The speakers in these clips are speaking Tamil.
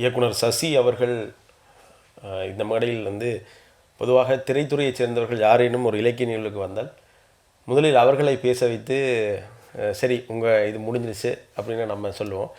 இயக்குனர் சசி அவர்கள் இந்த மேடையில் வந்து பொதுவாக திரைத்துறையைச் சேர்ந்தவர்கள் யாரேனும் ஒரு இலக்கிய நிகழ்வுக்கு வந்தால் முதலில் அவர்களை பேச வைத்து சரி உங்கள் இது முடிஞ்சிருச்சு அப்படின்னு நம்ம சொல்லுவோம்.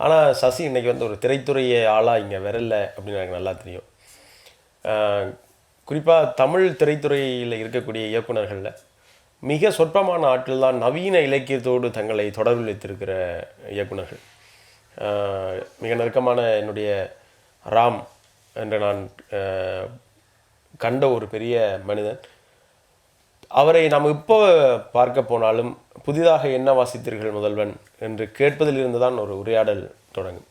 ஆனால் சசி இன்றைக்கி வந்து ஒரு திரைத்துறையை ஆளாக இங்கே வரல அப்படின்னு எனக்கு நல்லா தெரியும். குறிப்பாக தமிழ் திரைத்துறையில் இருக்கக்கூடிய இயக்குனர்களில் மிக சொற்பமான ஆட்கள் தான் நவீன இலக்கியத்தோடு தங்களை தொடர்பில் வைத்திருக்கிற இயக்குனர்கள் மிக நெருக்கமான என்னுடைய ராம் என்று நான் கண்ட ஒரு பெரிய மனிதன். அவரை நாம் இப்போ பார்க்க போனாலும் புதிதாக என்ன வாசித்தீர்கள் முதல்வன் என்று கேட்பதில் இருந்து தான் ஒரு உரையாடல் தொடங்கும்.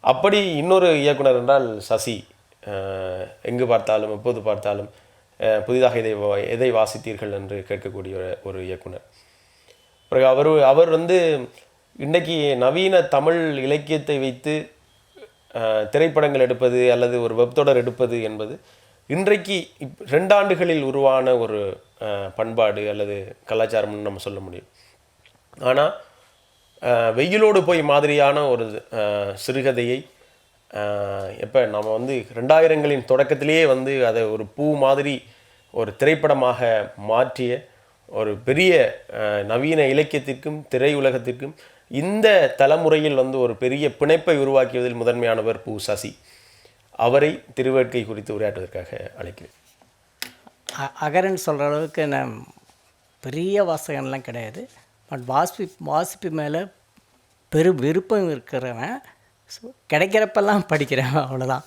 அப்படி இன்னொரு இயக்குனர் என்றால் சசி. எங்கு பார்த்தாலும் எப்போது பார்த்தாலும் புதிதாக இதை வா- எதை வாசித்தீர்கள் என்று கேட்கக்கூடிய ஒரு இயக்குனர். பிறகு அவர் அவர் வந்து இன்றைக்கி நவீன தமிழ் இலக்கியத்தை வைத்து திரைப்படங்கள் எடுப்பது அல்லது ஒரு வெப்தொடர் எடுப்பது என்பது இன்றைக்கு இப் ரெண்டாண்டுகளில் உருவான ஒரு பண்பாடு அல்லது கலாச்சாரம்னு நம்ம சொல்ல முடியும். ஆனால் வெயிலோடு போய் மாதிரியான ஒரு சிறுகதையை எப்போ நம்ம வந்து ரெண்டாயிரங்களின் தொடக்கத்திலேயே வந்து அதை ஒரு பூ மாதிரி ஒரு திரைப்படமாக மாற்றிய ஒரு பெரிய நவீன இலக்கியத்திற்கும் திரையுலகத்திற்கும் இந்த தலைமுறையில் வந்து ஒரு பெரிய பிணைப்பை உருவாக்கியதில் முதன்மையானவர் பூ சசி. அவரை திருவேட்கை குறித்து உரையாற்றுவதற்காக அழைக்கிறேன். அ- அகரன் சொல்கிற அளவுக்கு நான் பெரிய வாசகன்லாம் கிடையாது. பட் வாசிப்பு வாசிப்பு மேலே பெரு விருப்பம் இருக்கிறவன் ஸோ கிடைக்கிறப்பெல்லாம் படிக்கிறேன்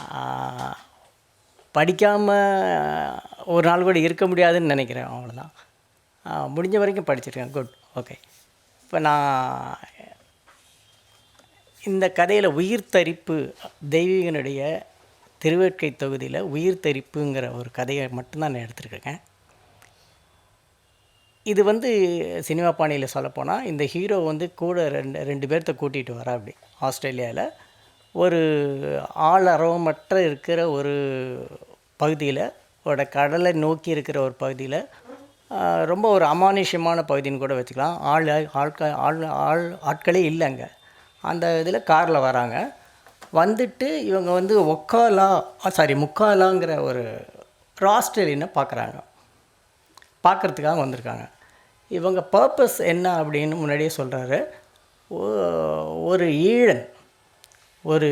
அவ்வளோதான் படிக்காமல் ஒரு நாள் கூட இருக்க முடியாதுன்னு நினைக்கிறேன் அவ்வளோதான் முடிஞ்ச வரைக்கும் படிச்சிருக்கேன். குட் ஓகே இப்போ நான் இந்த கதையில் உயிர் தரிப்பு தெய்வீகனுடைய திருவேட்கை தொகுதியில் உயிர் தரிப்புங்கிற ஒரு கதையை மட்டும்தான் நான் எடுத்துருக்கேன். இது வந்து சினிமா பாணியில் சொல்லப்போனால் இந்த ஹீரோ வந்து கூட ரெண்டு ரெண்டு பேர்த்த கூட்டிகிட்டு வரா அப்படி ஆஸ்திரேலியாவில் ஒரு ஆளரவமற்ற இருக்கிற ஒரு பகுதியில் ஒரு கடலை நோக்கி இருக்கிற ஒரு பகுதியில் ரொம்ப ஒரு அமானுஷ்யமான பகுதின்னு கூட வச்சுக்கலாம். ஆள் ஆட்கள் ஆள் ஆள் ஆட்களே இல்லைங்க. அந்த இதில் காரில் வராங்க. வந்துட்டு இவங்க வந்து ஒக்காலா சாரி முக்காலாங்கிற ஒரு ஆஸ்திரேலியனை பார்க்குறாங்க. பார்க்குறதுக்காக வந்திருக்காங்க. இவங்க பர்பஸ் என்ன அப்படின்னு முன்னாடியே சொல்கிறாரு ஒரு ஈழன் ஒரு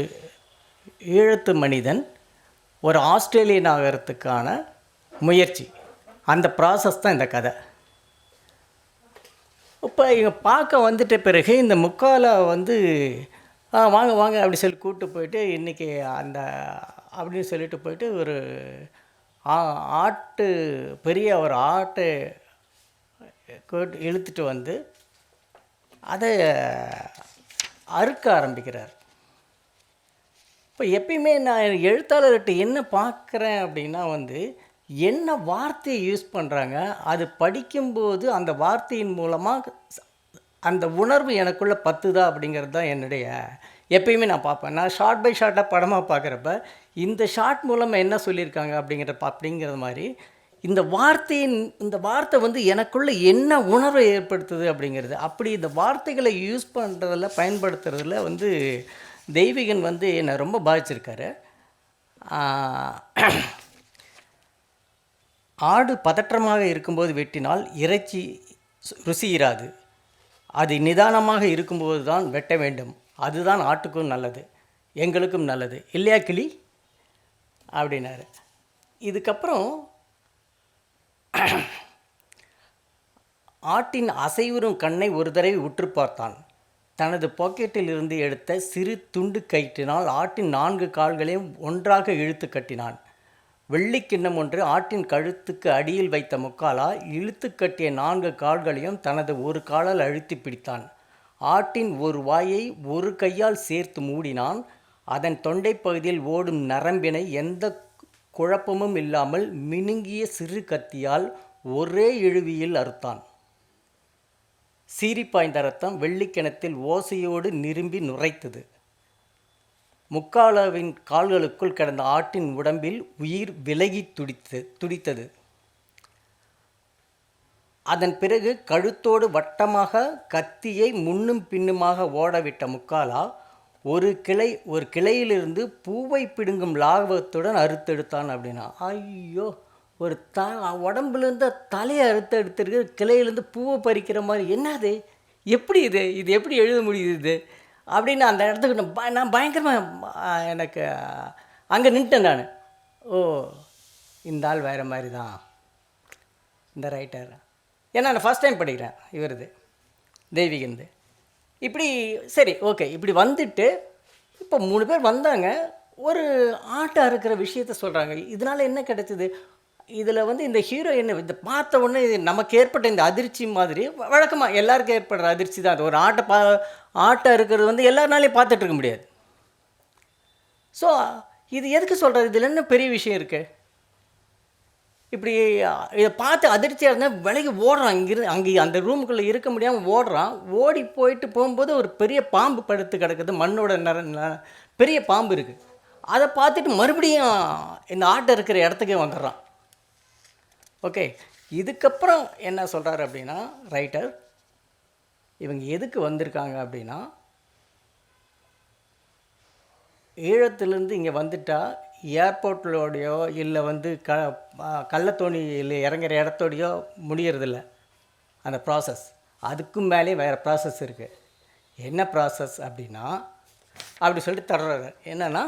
ஈழத்து மனிதன் ஒரு ஆஸ்திரேலியன் ஆகிறதுக்கான முயற்சி. அந்த ப்ராசஸ் தான் இந்த கதை. இப்போ இங்கே பார்க்க வந்துட்ட பிறகு இந்த முக்கால வந்து ஆ வாங்க வாங்க அப்படி சொல்லி கூப்பிட்டு போயிட்டு இன்றைக்கி அந்த அப்படின்னு சொல்லிட்டு போயிட்டு ஒரு ஆ- ஆட்டு பெரிய ஒரு ஆட்டை கூட்டு இழுத்துட்டு வந்து அதை அறுக்க ஆரம்பிக்கிறார். இப்போ எப்பயுமே நான் எழுத்தாளர்கிட்ட என்ன பார்க்குறேன் அப்படின்னா வந்து என்ன வார்த்தையை யூஸ் பண்ணுறாங்க அது படிக்கும்போது அந்த வார்த்தையின் மூலமாக அந்த உணர்வு எனக்குள்ளே பத்துதா அப்படிங்கிறது தான் என்னுடைய எப்பயுமே நான் பார்ப்பேன். நான் ஷார்ட் பை ஷார்ட்டாக படமாக பார்க்குறப்ப இந்த ஷார்ட் மூலமாக என்ன சொல்லியிருக்காங்க அப்படிங்கிற அப்படிங்கிறது மாதிரி இந்த வார்த்தையின் இந்த வார்த்தை வந்து எனக்குள்ளே என்ன உணர்வை ஏற்படுத்துது அப்படிங்கிறது அப்படி இந்த வார்த்தைகளை யூஸ் பண்ணுறதில் பயன்படுத்துறதுல வந்து தெய்வீகன் வந்து என்னை ரொம்ப பாதிச்சிருக்காரு. ஆடு பதற்றமாக இருக்கும்போது வெட்டினால் இறைச்சி சு- ருசி இராது. அது நிதானமாக இருக்கும்போது தான் வெட்ட வேண்டும். அதுதான் ஆட்டுக்கும் நல்லது. எங்களுக்கும் நல்லது. இல்லையா கிளி? அப்படின்னாரு. இதுக்கப்புறம் ஆட்டின் அசைவுறும் கண்ணை ஒரு தடவை உற்று பார்த்தான். தனது பாக்கெட்டில் இருந்து எடுத்த சிறு துண்டு கயிற்றினால் ஆட்டின் நான்கு கால்களையும் ஒன்றாக இழுத்து கட்டினான். வெள்ளிக்கிண்ணம் ஒன்று ஆட்டின் கழுத்துக்கு அடியில் வைத்த முக்காலா இழுத்து கட்டிய நான்கு கால்களையும் தனது ஒரு காலால் அழுத்தி பிடித்தான். ஆட்டின் ஒரு வாயை ஒரு கையால் சேர்த்து மூடினான். அதன் தொண்டைப் பகுதியில் ஓடும் நரம்பினை எந்த குழப்பமும் இல்லாமல் மினுங்கிய சிறு கத்தியால் ஒரே இழுவியில் அறுத்தான். சீரி பாய்ந்த ரத்தம் வெள்ளிக்கிணத்தில் ஓசையோடு நிரும்பி நுரைத்தது. முக்காலாவின் கால்களுக்குள் கிடந்த ஆட்டின் உடம்பில் உயிர் விலகி துடித்து துடித்தது. அதன் பிறகு கழுத்தோடு வட்டமாக கத்தியை முன்னும் பின்னுமாக ஓடவிட்ட முக்காலா ஒரு கிளை ஒரு கிளையிலிருந்து பூவை பிடுங்கும் லாபத்துடன் அறுத்தெடுத்தான் அப்படின்னா ஐயோ ஒரு த உடம்புலேருந்து தலையை அறுத்து எடுத்துருக்கு கிளையிலேருந்து பூவை பறிக்கிற மாதிரி என்னது? எப்படி இது? இது எப்படி எழுத முடியுது இது? அப்படின்னு அந்த இடத்துக்கு நான் ப- நான் பயங்கரமாக எனக்கு அங்கே நின்ட்டேன் நான். ஓ இந்த ஆள் வேறு மாதிரி தான் இந்த ரைட்டர் ஏன்னா நான் ஃபஸ்ட் டைம் படிக்கிறேன் இவரது தெய்வீகந்து இப்படி சரி ஓகே இப்படி வந்துட்டு இப்போ மூணு பேர் வந்தாங்க. ஒரு ஆட்டாக இருக்கிற விஷயத்த சொல்கிறாங்க இதனால் என்ன கிடச்சிது? இதில் வந்து இந்த ஹீரோ என்ன இதை பார்த்த உடனே இது நமக்கு ஏற்பட்ட இந்த அதிர்ச்சி மாதிரி வழக்கமாக எல்லாருக்கும் ஏற்படுற அதிர்ச்சி தான் அது. ஒரு ஆட்டை பா ஆட்டை இருக்கிறது வந்து எல்லாருனாலையும் பார்த்துட்டு இருக்க முடியாது. ஸோ இது எதுக்கு சொல்கிறது இதில் என்ன பெரிய விஷயம் இருக்குது இப்படி இதை பார்த்து அதிர்ச்சியாக இருந்தால் விலகி ஓடுறான். இங்கிருந்து அங்கே அந்த ரூமுக்குள்ளே இருக்க முடியாமல் ஓடுறான். ஓடி போயிட்டு போகும்போது ஒரு பெரிய பாம்பு படுத்து கிடக்குது. மண்ணோட நிற பெரிய பாம்பு இருக்குது அதை பார்த்துட்டு மறுபடியும் இந்த ஆட்டை இருக்கிற இடத்துக்கே வந்துடுறான். ஓகே இதுக்கப்புறம் என்ன சொல்கிறாரு அப்படின்னா ரைட்டர் இவங்க எதுக்கு வந்திருக்காங்க அப்படின்னா ஈழத்துலேருந்து இங்கே வந்துட்டால் ஏர்போர்ட்லோடையோ இல்லை வந்து க கள்ளத்தோணியில் இறங்குற இடத்தோடையோ முடியறதில்ல. அந்த ப்ராசஸ் அதுக்கும் மேலே வேறு ப்ராசஸ் இருக்குது என்ன ப்ராசஸ் அப்படின்னா அப்படி சொல்லிட்டு தர்றாரு என்னன்னா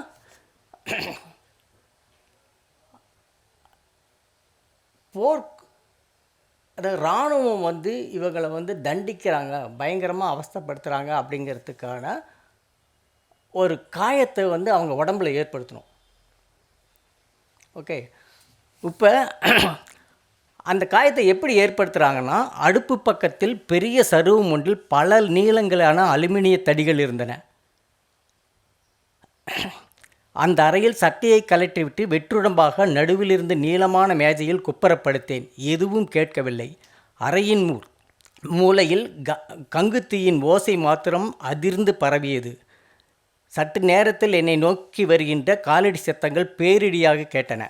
போர் அதாவது இராணுவம் வந்து இவங்களை வந்து தண்டிக்கிறாங்க பயங்கரமாக அவஸ்தப்படுத்துகிறாங்க அப்படிங்கிறதுக்கான ஒரு காயத்தை வந்து அவங்க உடம்புல ஏற்படுத்தணும். ஓகே. இப்போ அந்த காயத்தை எப்படி ஏற்படுத்துகிறாங்கன்னா அடுப்பு பக்கத்தில் பெரிய சருவம் ஒன்றில் பல நீளங்களான அலுமினிய தடிகள் இருந்தன. அந்த அறையில் சட்டையை கலற்றிவிட்டு வெற்றுடம்பாக நடுவிலிருந்து நீளமான மேஜையில் குப்பரப்படுத்தேன். எதுவும் கேட்கவில்லை. அறையின் மூ மூலையில் க கங்குத்தீயின் ஓசை மாத்திரம் அதிர்ந்து பரவியது. சற்று நேரத்தில் என்னை நோக்கி வருகின்ற காலடி சத்தங்கள் பேரிடியாக கேட்டன.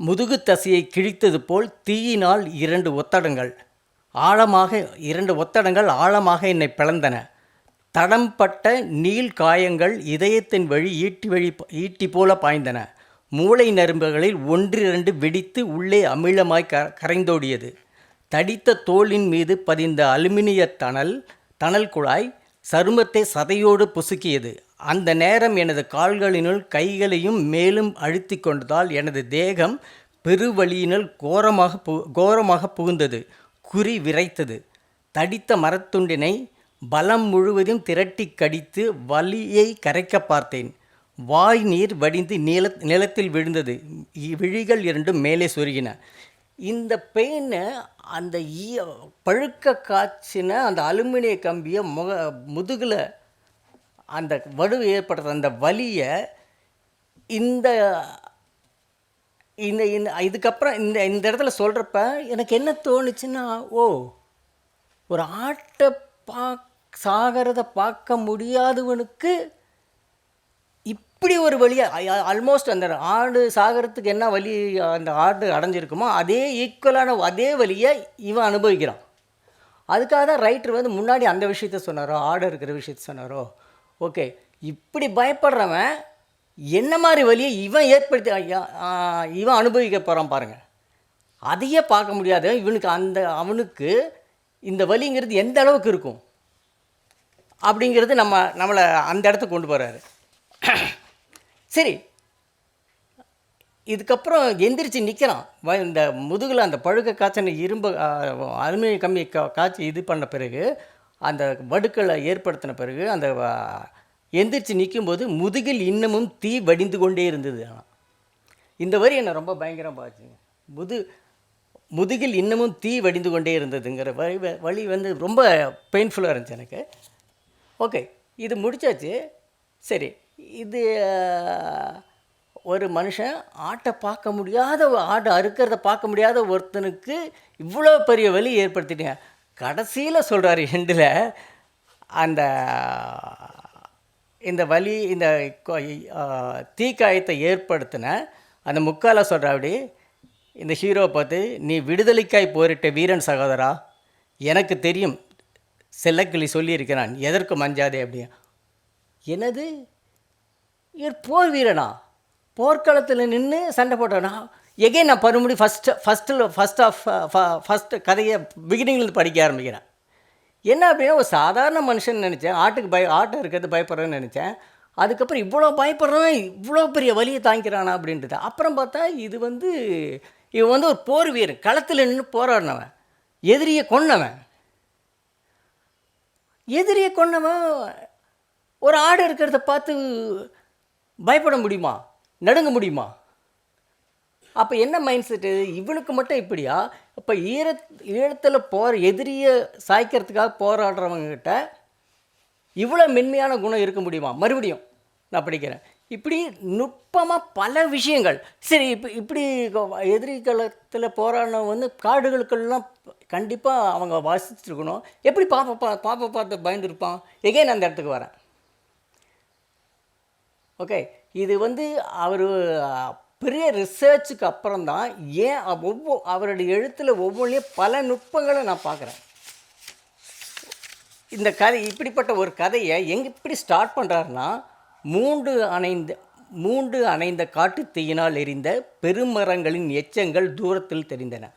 முதுகு தசையை கிழித்தது போல் தீயினால் இரண்டு ஒத்தடங்கள் ஆழமாக இரண்டு ஒத்தடங்கள் ஆழமாக என்னை பிளந்தன. தடம்பட்ட நீள் காயங்கள் இதயத்தின் வழி ஈட்டி வழி ஈட்டி போல பாய்ந்தன. மூளை நரம்புகளில் ஒன்றிரண்டு வெடித்து உள்ளே அமிலமாய் க கரைந்தோடியது. தடித்த தோலின் மீது பதிந்த அலுமினிய தணல் தணல் குழாய் சருமத்தை சதையோடு பொசுக்கியது. அந்த நேரம் எனது கால்களினுள் கைகளையும் மேலும் அழுத்தி கொண்டதால் எனது தேகம் பெருவழியினுள் கோரமாக பு கோரமாக புகுந்தது. குறி விரைத்தது. தடித்த மரத்துண்டினை பலம் முழுவதும் திரட்டி கடித்து வலியை கரைக்க பார்த்தேன். வாய் நீர் வடிந்து நில நிலத்தில் விழுந்தது. விழிகள் இரண்டும் மேலே சொருகின. இந்த பெயினை அந்த ஈ பழுக்க காய்ச்சின அந்த அலுமினிய கம்பியை முக முதுகில் அந்த வடு ஏற்படுற அந்த வலியை இந்த இந்த இந்த இதுக்கப்புறம் இந்த இந்த இடத்துல சொல்கிறப்ப எனக்கு என்ன தோணுச்சுன்னா ஓ ஒரு ஆட்டை பார்க்க சாகிறத பார்க்க முடியாதவனுக்கு இப்படி ஒரு வழியாக ஆல்மோஸ்ட் அந்த ஆடு சாகிறதுக்கு என்ன வழி அந்த ஆடு அடைஞ்சிருக்குமோ அதே ஈக்குவலான அதே வழியை இவன் அனுபவிக்கிறான். அதுக்காக தான் ரைட்டர் வந்து முன்னாடி அந்த விஷயத்த சொன்னாரோ ஆடு இருக்கிற விஷயத்த சொன்னாரோ ஓகே இப்படி பயப்படுறவன் என்ன மாதிரி வழியை இவன் ஏற்படுத்தி இவன் அனுபவிக்க போகிறான் பாருங்கள் அதையே பார்க்க முடியாத. இவனுக்கு அந்த அவனுக்கு இந்த வலிங்கிறது எந்த அளவுக்கு இருக்கும்? அப்படிங்கிறது நம்ம நம்மளை அந்த இடத்துக்கு கொண்டு போகிறாரு சரி. இதுக்கப்புறம் எந்திரிச்சு நிற்கிறான் வ- இந்த முதுகில் அந்த பழுக்க காய்ச்சன இரும்பு அலுமினியம் கம்மி கா காய்ச்சி இது பண்ண பிறகு அந்த வடுக்களை ஏற்படுத்தின பிறகு அந்த எந்திரிச்சு நிற்கும்போது முதுகில் இன்னமும் தீ வடிந்து கொண்டே இருந்தது ஆனால் இந்த வரி என்னை ரொம்ப பயங்கரமாக பார்த்துங்க முது முதுகில் இன்னமும் தீ வடிந்து கொண்டே இருந்ததுங்கிற வழி வழி வந்து ரொம்ப பெயின்ஃபுல்லாக இருந்துச்சு எனக்கு. ஓகே இது முடிச்சாச்சு. சரி இது ஒரு மனுஷன் ஆட்டை பார்க்க முடியாத ஒரு- ஆட்டை அறுக்கிறத பார்க்க முடியாத ஒருத்தனுக்கு இவ்வளோ பெரிய வலி ஏற்படுத்திட்டேன் கடைசியில் சொல்கிறாரு எண்டில் அந்த இந்த வலி இந்த கொ- தீக்காயத்தை ஏற்படுத்தின அந்த முக்கால சொல்கிறாப்படி இந்த ஹீரோவை பார்த்து நீ விடுதலைக்காய் போரிட்ட வீரன் சகோதரா எனக்கு தெரியும் செல்லக்கிளி சொல்லியிருக்கிறான் எதற்கு மஞ்சாதே? அப்படின்னு. எனது போர் வீரனா? போர்க்களத்தில் நின்று சண்டை போட்டனா எகைன் நான் மறுபடியும் ஃபஸ்ட்டு ஃபஸ்ட்டில் ஃபஸ்ட் ஆஃப் ஃபஸ்ட்டு கதையை பிகினிங்லேருந்து படிக்க ஆரம்பிக்கிறேன். என்ன அப்படின்னா ஒரு சாதாரண மனுஷன் நினச்சேன். ஆட்டுக்கு பய ஆட்டை இருக்கிறது பயப்படுறேன்னு நினச்சேன். அதுக்கப்புறம் இவ்வளோ பயப்படுறான் இவ்வளோ பெரிய வலியை தாங்கிக்கிறானா அப்படின்றது. அப்புறம் பார்த்தா இது வந்து இவன் வந்து ஒரு போர் வீரன். களத்தில் நின்று போராடினவன். எதிரியை கொன்னவன். எதிரியை கொன்னவன் ஒரு ஆடு இருக்கிறத பார்த்து பயப்பட முடியுமா? நடுங்க முடியுமா? அப்போ என்ன மைண்ட் செட்டு இவனுக்கு மட்டும் இப்படியா? இப்போ ஈர ஈழத்தில் போகிற எதிரியை சாய்க்கிறதுக்காக போராடுறவங்கக்கிட்ட இவ்வளோ மென்மையான குணம் இருக்க முடியுமா? மறுபடியும் நான் படிக்கிறேன். இப்படி நுட்பமாக பல விஷயங்கள். சரி இப்போ இப்படி எதிரிகளத்தில் போராடினவங்க வந்து காடுகளுக்கெல்லாம் கண்டிப்பாக அவங்க வாசிச்சிருக்கணும். எப்படி பாப்பா பா பாப்பா பார்த்து பயந்துருப்பான்? எகைன் அந்த இடத்துக்கு வரேன். ஓகே இது வந்து அவர் பெரிய ரிசர்ச்சுக்கு அப்புறம் தான் ஏன் ஒவ்வொரு அவருடைய எழுத்தில் ஒவ்வொன்றையும் பல நுட்பங்களை நான் பார்க்குறேன். இந்த கதை இப்படிப்பட்ட ஒரு கதையை எங்கே இப்படி ஸ்டார்ட் பண்ணுறாருன்னா மூன்று அணைந்த மூன்று அணைந்த காட்டுத் தீயினால் எரிந்த பெருமரங்களின் எச்சங்கள் தூரத்தில் தெரிந்தன.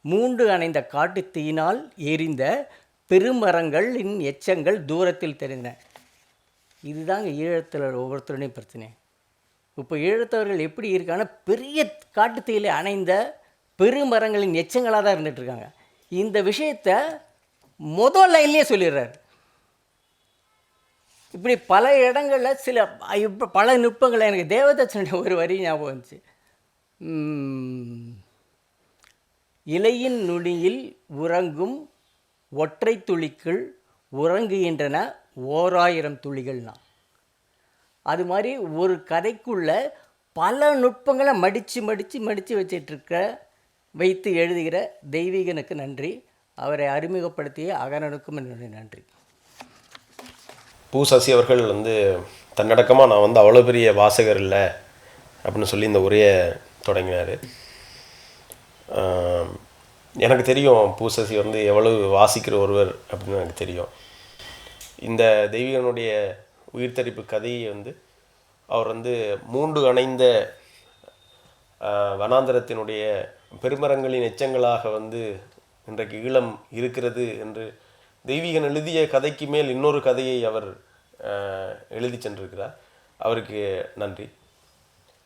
மூன்று அணைந்த காட்டுத் தீயினால் எரிந்த பெருமரங்களின் எச்சங்கள் தூரத்தில் தெரிந்தன. இதுதாங்க ஈழத்தில் ஒவ்வொருத்தருடையும் பிரச்சனை. இப்போ ஈழத்தவர்கள் எப்படி இருக்கான்னா பெரிய காட்டுத்தீயில அணைந்த பெருமரங்களின் எச்சங்களாக தான் இருந்துகிட்ருக்காங்க இந்த விஷயத்த முதல் லைன்லேயே சொல்லிடுறாரு. இப்படி பல இடங்களில் சில இப்ப பல நுட்பங்கள் எனக்கு தேவதச்சனுடைய ஒரு வரி ஞாபகம் வந்துச்சு. இலையின் நுனியில் உறங்கும் ஒற்றை துளிக்குள் உறங்குகின்றன ஓராயிரம் துளிகள்னா அது மாதிரி ஒரு கதைக்குள்ள பல நுட்பங்களை மடித்து மடித்து மடித்து வச்சிட்ருக்க வைத்து எழுதுகிற தெய்வீகனுக்கு நன்றி. அவரை அறிமுகப்படுத்திய அகனனுக்கும் என்னுடைய நன்றி. பூ சசி அவர்கள் வந்து தன்னடக்கமாக நான் வந்து அவ்வளோ பெரிய வாசகர் இல்லை அப்படின்னு சொல்லி இந்த உரையை தொடங்கினார். எனக்கு தெரியும் பூ சசி வந்து எவ்வளவு வாசிக்கிற ஒருவர் அப்படின்னு எனக்கு தெரியும். இந்த தெய்வீகனுடைய உயிர்த்தரிப்பு கதையை வந்து அவர் வந்து மூன்று அணைந்த வனாந்தரத்தினுடைய பெருமரங்களின் எச்சங்களாக வந்து இன்றைக்கு ஈழம் இருக்கிறது என்று தெய்வீகன் எழுதிய கதைக்கு மேல் இன்னொரு கதையை அவர் எழுதி சென்றிருக்கிறார். அவருக்கு நன்றி.